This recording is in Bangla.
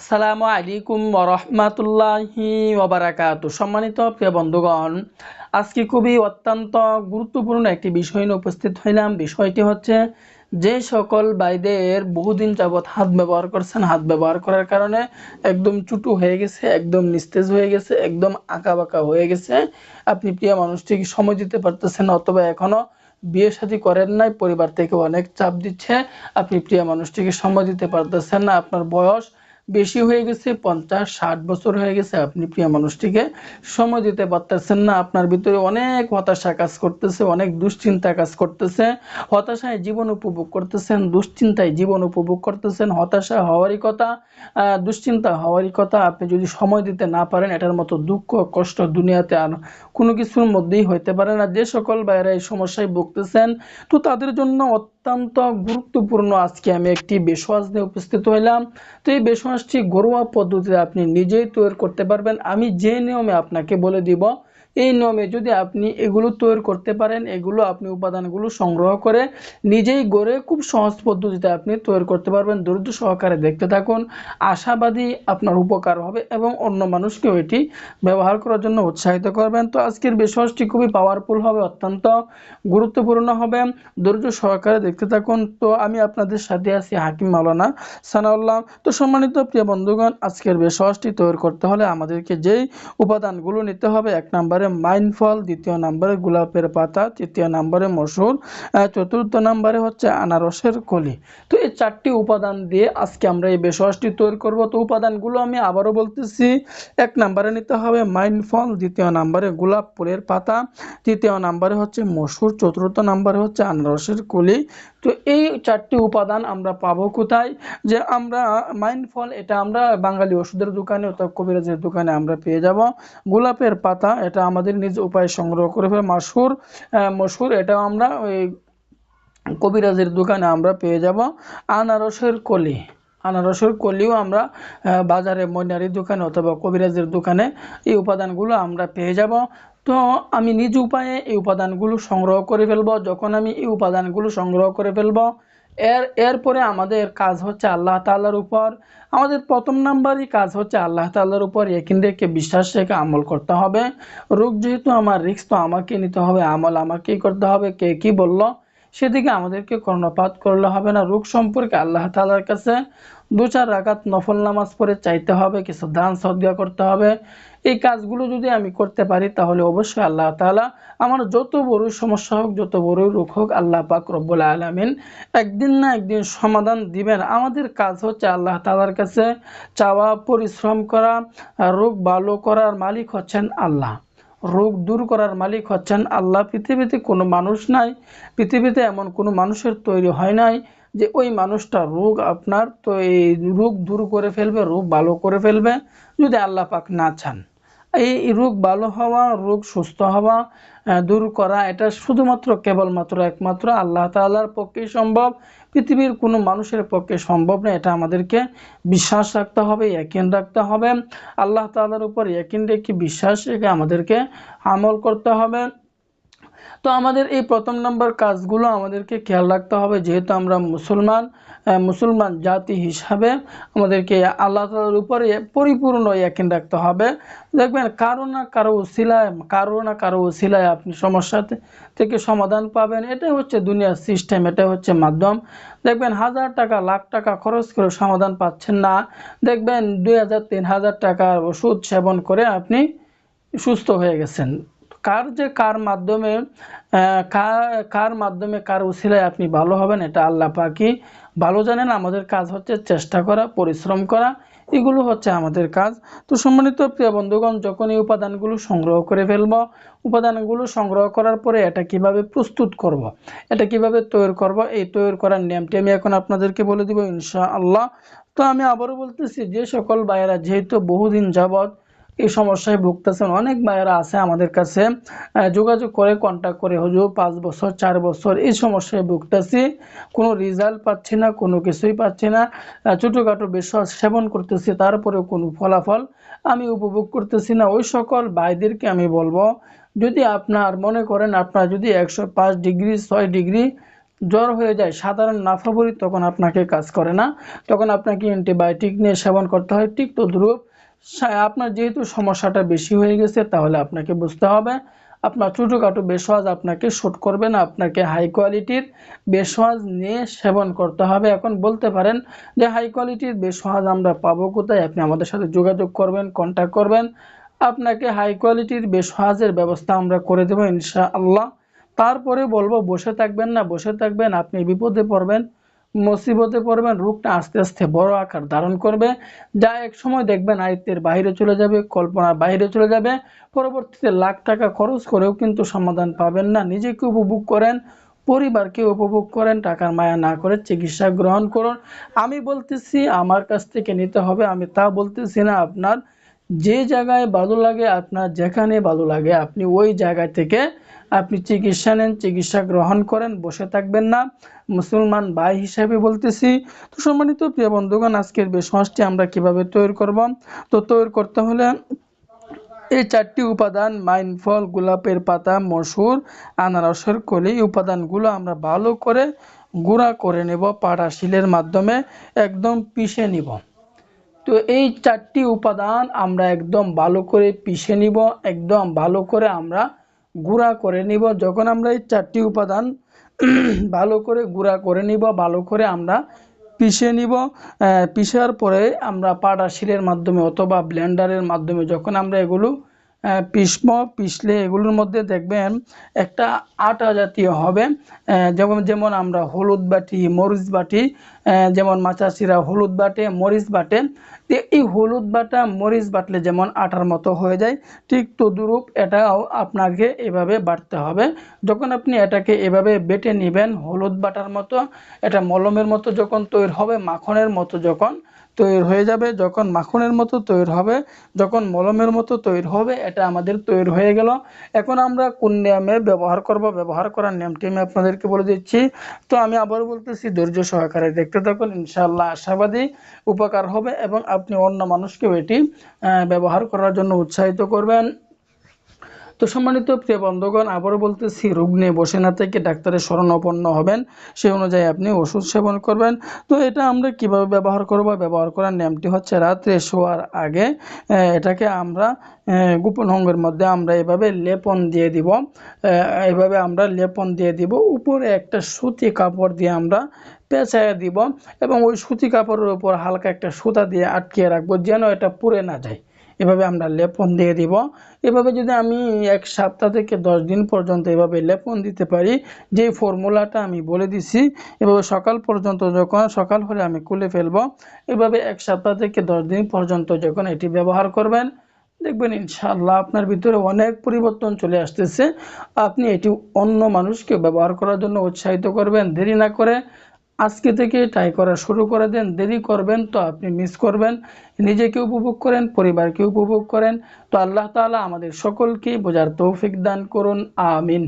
আসসালামু আলাইকুম রহমাতুল্লাহি ওবারাকাতু সম্মানিত প্রিয় বন্ধুগণ, আজকে খুবই অত্যন্ত গুরুত্বপূর্ণ একটি বিষয় নিয়ে উপস্থিত হইলাম। বিষয়টি হচ্ছে, যে সকল বাইদের বহুদিন যাবৎ হাত ব্যবহার করছেন, হাত ব্যবহার করার কারণে একদম চুটু হয়ে গেছে, একদম নিস্তেজ হয়ে গেছে, একদম আঁকা বাঁকা হয়ে গেছে। আপনি প্রিয় মানুষটিকে সময় দিতে পারতেছেন, অথবা এখনও বিয়ে শাদী করেন নাই, পরিবার থেকে অনেক চাপ দিচ্ছে। আপনি প্রিয় মানুষটিকে সময় দিতে পারতেছেন না, আপনার বয়স বেশি হয়ে গেছে, পঞ্চাশ, ষাট বছর হয়ে গেছে আপনি প্রিয় মানুষটিকে সময় দিতে পারতেছেন না। আপনার ভিতরে অনেক হতাশা কাজ করতেছে, অনেক দুশ্চিন্তা কাজ করতেছে। হতাশায় জীবন উপভোগ করতেছেন, দুশ্চিন্তায় জীবন উপভোগ করতেছেন। হতাশা হওয়ারই কথা দুশ্চিন্তা হওয়ারই কথা। আপনি যদি সময় দিতে না পারেন, এটার মতো দুঃখ, কষ্ট দুনিয়াতে আর কোনো কিছুর মধ্যেই হইতে পারে না। যে সকল বাইরে এই সমস্যায় ভুগতেছেন, তো তাদের জন্য অত্যন্ত গুরুত্বপূর্ণ আজকে আমি একটি বেশওয়াজ নিয়ে উপস্থিত হইলাম। তো এই বেশওয়াজটি ঘরোয়া পদ্ধতিতে আপনি নিজেই তৈরি করতে পারবেন। আমি যে নিয়মে আপনাকে বলে দিব এই নিয়মে যদি আপনি এগুলো তৈরি করতে পারেন, এগুলো আপনি উপাদানগুলো সংগ্রহ করে নিজেই গড়ে খুব সহজ পদ্ধতিতে আপনি তৈরি করতে পারবেন। ধৈর্য সহকারে দেখতে থাকুন। আশাবাদী আপনার উপকার হবে এবং অন্য মানুষকেও এটি ব্যবহার করার জন্য উৎসাহিত করবেন। তো আজকের বিশ্বাসটি খুবই পাওয়ারফুল হবে, অত্যন্ত গুরুত্বপূর্ণ হবে। ধৈর্য সহকারে দেখতে থাকুন। তো আমি আপনাদের সাথে আছি হাকিম মাওলানা সানাউল্লাহ। তো সম্মানিত প্রিয় বন্ধুগণ, আজকের বিশ্বাসটি তৈরি করতে হলে আমাদেরকে যেই উপাদানগুলো নিতে হবে, এক নম্বরে মাইন ফল দ্বিতীয় নম্বরে গোলাপের পাতা, তৃতীয় নম্বরে মসুর চতুর্থ নম্বরে হচ্ছে আনারসের কলি। তো এই চারটি উপাদান দিয়ে আজকে আমরা এই বেশওয়াজটি তৈরি করব। তো উপাদানগুলো আমি আবারও বলতেছি, এক নম্বরে নিতে হবে মাইন ফল দ্বিতীয় নম্বরে গোলাপ ফুলের পাতা, তৃতীয় নম্বরে হচ্ছে মসুর, চতুর্থ নম্বরে হচ্ছে আনারসের কলি তো এই চারটি উপাদান আমরা পাবো কোথায়? যে আমরা মাইন ফল এটা আমরা বাঙালি ওষুধের দোকানে, অথবা কবিরাজের দোকানে আমরা পেয়ে যাব। গোলাপের পাতা, এটা আমাদের নিজ উপায়ে সংগ্রহ করে ফেলে। মাসুর মসুর, এটাও আমরা ওই কবিরাজের দোকানে আমরা পেয়ে যাব। আনারসের কলি, আনারসের কলিও আমরা বাজারে ময়নারির দোকানে অথবা কবিরাজের দোকানে এই উপাদানগুলো আমরা পেয়ে যাব। তো আমি নিজ উপায়ে এই উপাদানগুলো সংগ্রহ করে ফেলব। যখন আমি এই উপাদানগুলো সংগ্রহ করে ফেলব, এর, এরপরে আমাদের কাজ হচ্ছে আল্লাহ তাআলার উপর। আমাদের প্রথম নাম্বারই কাজ হচ্ছে আল্লাহ তাআলার উপর একিন রেখে বিশ্বাস রেখে আমল করতে হবে। রোগ যেহেতু আমার, রিস্ক তো আমাকে নিতে হবে, আমল আমাকেই করতে হবে, কে কি বলল? সেদিকে আমাদেরকে কর্ণপাত করলে হবে না। রোগ সম্পর্কে আল্লাহ তাআলার কাছে দু চার রাকাত নফল নামাজ পড়ে চাইতে হবে, কিছু দান সদ্গা করতে হবে। এই কাজগুলো যদি আমি করতে পারি, তাহলে অবশ্যই আল্লাহ তাআলা আমার যত বড় সমস্যা হোক, যত বড় রোগ হোক, আল্লাহ পাক রব্বুল আলামিন একদিন না একদিন সমাধান দিবেন। আমাদের কাজ হচ্ছে আল্লাহ তালার কাছে চাওয়া, পরিশ্রম করা রোগ ভালো করার মালিক হচ্ছেন আল্লাহ। রোগ দূর করার মালিক হচ্ছেন আল্লাহ। পৃথিবীতে কোনো মানুষ নাই, পৃথিবীতে এমন কোনো মানুষের তৈরি হয় নাই যে ওই মানুষটা রোগ আপনার তো এই রোগ দূর করে ফেলবে, রোগ ভালো করে ফেলবে, যদি আল্লাহ পাক না চান। এই রোগ ভালো হওয়া, রোগ সুস্থ হওয়া দূর করা, এটা শুধুমাত্র কেবলমাত্র একমাত্র আল্লাহ তাআলার পক্ষেই সম্ভব। পৃথিবীর কোনো মানুষের পক্ষে সম্ভব না, এটা আমাদেরকে বিশ্বাস রাখতে হবে একিন রাখতে হবে। আল্লাহ তাআলার উপর একিন রেখে বিশ্বাস রেখে আমাদেরকে আমল করতে হবে। তো আমাদের এই প্রথম নম্বর কাজগুলো আমাদেরকে খেয়াল রাখতে হবে, যেহেতু আমরা মুসলমান মুসলমান জাতি হিসাবে আমাদেরকে আল্লাহ তালার উপরে পরিপূর্ণ ইয়াকিন রাখতে হবে। দেখবেন কারও না কারও উসিলায়, কারও না কারও উসিলায় আপনি সমস্যা থেকে সমাধান পাবেন। এটাই হচ্ছে দুনিয়ার সিস্টেম এটা হচ্ছে মাধ্যম। দেখবেন হাজার টাকা, লাখ টাকা খরচ করে সমাধান পাচ্ছেন না। দেখবেন দুই হাজার, তিন হাজার টাকার ওষুধ সেবন করে আপনি সুস্থ হয়ে গেছেন। কার যে কার মাধ্যমে কার মাধ্যমে কার উসিলায় আপনি ভালো হবেন, এটা আল্লাহ পাকি ভালো জানেন আমাদের কাজ হচ্ছে চেষ্টা করা, পরিশ্রম করা, এগুলো হচ্ছে আমাদের কাজ তো সম্মানিত প্রিয় বন্ধুগণ, যখন এই উপাদানগুলো সংগ্রহ করে ফেলব, উপাদানগুলো সংগ্রহ করার পরে এটা কীভাবে প্রস্তুত করব। এটা কীভাবে তৈরি করব, এই তৈরি করার নিয়মটি আমি এখন আপনাদেরকে বলে দিব ইনশা আল্লাহ তো আমি আবারও বলতেছি, যে সকল ভাইয়েরা যেহেতু বহুদিন যাবৎ এই সমস্যায় ভুগতেছেন। অনেক ভাইয়েরা আছে আমাদের কাছে যোগাযোগ করে কন্ট্যাক্ট করে, হুজুর, পাঁচ বছর, চার বছর, এই সমস্যায় ভুগতেছি। কোনো রেজাল্ট পাচ্ছি না, কোনো কিছুই পাচ্ছি না। ছোটোখাটো বিশ্বাস সেবন করতেছি, তারপরেও কোনো ফলাফল আমি উপভোগ করতেছি না। ওই সকল ভাইদেরকে আমি বলব, যদি আপনার মনে করেন আপনার যদি একশো পাঁচ ডিগ্রি, ছয় ডিগ্রি জ্বর হয়ে যায়, সাধারণ নাফাবরি তখন আপনাকে কাজ করে না। তখন আপনাকে অ্যান্টিবায়োটিক নিয়ে সেবন করতে হয় ঠিক তদ্রূপ আপনার যেহেতু সমস্যাটা বেশি হয়ে গেছে, তাহলে আপনাকে বুঝতে হবে। আপনার ছোটোখাটো বেশওয়াজ আপনাকে শ্যুট করবে না, আপনাকে হাই কোয়ালিটির বেশওয়াজ নিয়ে সেবন করতে হবে। এখন বলতে পারেন যে হাই কোয়ালিটির বেশওয়াজ আমরা পাবো কোথায়? আপনি আমাদের সাথে যোগাযোগ করবেন কন্ট্যাক্ট করবেন। আপনাকে হাই কোয়ালিটির বেশওয়াজের ব্যবস্থা আমরা করে দেবো ইনশাআল্লাহ। তারপরে বলব, বসে থাকবেন না, বসে থাকবেন, আপনি বিপদে পড়বেন। মুসিবতে পড়বেন রোগটা আস্তে আস্তে বড় আকার ধারণ করবে। যা এক সময় দেখবেন আয়ত্তের বাইরে চলে যাবে, কল্পনার বাইরে চলে যাবে। পরবর্তীতে লাখ টাকা খরচ করেও কিন্তু সমাধান পাবেন না। নিজেকে উপভোগ করেন, পরিবারকে উপভোগ করেন, টাকার মায়া না করে চিকিৎসা গ্রহণ করুন। আমি বলতেছি, আমার কাছ থেকে নিতে হবে, আমি তা বলতেছি না আপনার। যে জায়গায় ভালো লাগে, আপনার যেখানে ভালো লাগে, আপনি ওই জায়গা থেকে আপনি চিকিৎসা নেন, চিকিৎসা গ্রহণ করেন, বসে থাকবেন না। মুসলমান ভাই হিসাবে বলতেছি, তো সম্মানিত প্রিয় বন্ধুগণ, আজকের বেশমাসটি আমরা কীভাবে তৈরি করব? তো তৈরি করতে হলে এই চারটি উপাদান মাইনফল গোলাপের পাতা, মসুর, আনারসের কলি উপাদানগুলো আমরা ভালো করে গুঁড়া করে নেব, পাড়া শিলের মাধ্যমে একদম পিষে নিব। তো এই চারটি উপাদান আমরা একদম ভালো করে পিষে নিব, একদম ভালো করে আমরা গুঁড়া করে নিব। যখন আমরা এই চারটি উপাদান ভালো করে গুঁড়া করে নিব, ভালো করে আমরা পিষে নিব পিষার পরে আমরা পাটা শিলের মাধ্যমে অথবা ব্লেন্ডারের মাধ্যমে যখন আমরা এগুলো পিষব পিষলে এগুলোর মধ্যে দেখবেন একটা আটা জাতীয় হবে। যেমন যেমন আমরা হলুদ বাটি, মরিচ বাটি যেমন মাচাশিরা হলুদ বাটে, মরিচ বাটে। এই হলুদ বাটা, মরিচ বাটলে যেমন আটার মতো হয়ে যায়, ঠিক তদুরূপ এটাও আপনাকে এভাবে বাটতে হবে। যখন আপনি এটাকে এভাবে বেটে নেবেন হলুদ বাটার মতো, এটা মলমের মতো যখন তৈরি হবে, মাখনের মতো যখন তৈরি হয়ে যাবে, যখন মাখনের মতো তৈরি হবে, যখন মলমের মতো তৈরি হবে, এটা আমাদের তৈরি হয়ে গেল। এখন আমরা কোন নিয়মে ব্যবহার করব, ব্যবহার করার নিয়মটি আমি আপনাদেরকে বলে দিচ্ছি। তো আমি আবার বলতেছি, ধৈর্য সহকারে দেখতে থাকুন ইনশাল্লাহ আশাবাদী উপকার হবে এবং আপনি অন্য মানুষকেও এটি ব্যবহার করার জন্য উৎসাহিত করবেন। তো সম্মানিত প্রিয় বন্ধুগণ, আবারও বলতেছি রোগ নিয়ে বসে না থেকে ডাক্তারের শরণাপন্ন হবেন। সেই অনুযায়ী আপনি ওষুধ সেবন করবেন। তো এটা আমরা কীভাবে ব্যবহার করব? ব্যবহার করার নিয়মটি হচ্ছে, রাত্রে শোয়ার আগে এটাকে আমরা গোপন অঙ্গের মধ্যে আমরা এভাবে লেপন দিয়ে দিব। এভাবে আমরা লেপন দিয়ে দিব। উপরে একটা সুতি কাপড় দিয়ে আমরা পেঁচায় দিব এবং ওই সুতি কাপড়ের উপর হালকা একটা সুতা দিয়ে আটকিয়ে রাখব যেন এটা পুড়ে না যায়। এভাবে আমরা লেপন দিয়ে দিব। এভাবে যদি আমি এক সপ্তাহ থেকে দশ দিন পর্যন্ত এভাবে লেপন দিতে পারি, যে ফর্মুলাটা আমি বলে দিছি, এভাবে সকাল পর্যন্ত যখন, সকাল হলে আমি খুলে ফেলব। এভাবে এক সপ্তাহ থেকে দশ দিন পর্যন্ত যখন এটি ব্যবহার করবেন, দেখবেন ইনশাআল্লাহ আপনার ভিতরে অনেক পরিবর্তন চলে আসতেছে। আপনি এটি অন্য মানুষকে ব্যবহার করার জন্য উৎসাহিত করবেন। দেরি না করে আজকে থেকে ট্রাই করা শুরু করে দেন। দেরি করবেন তো আপনি মিস করবেন। নিজেকে উপভোগ করেন, পরিবারকে উপভোগ করেন। তো আল্লাহ তালা আমাদের সকলকে বোঝার তৌফিক দান করুন। আমিন।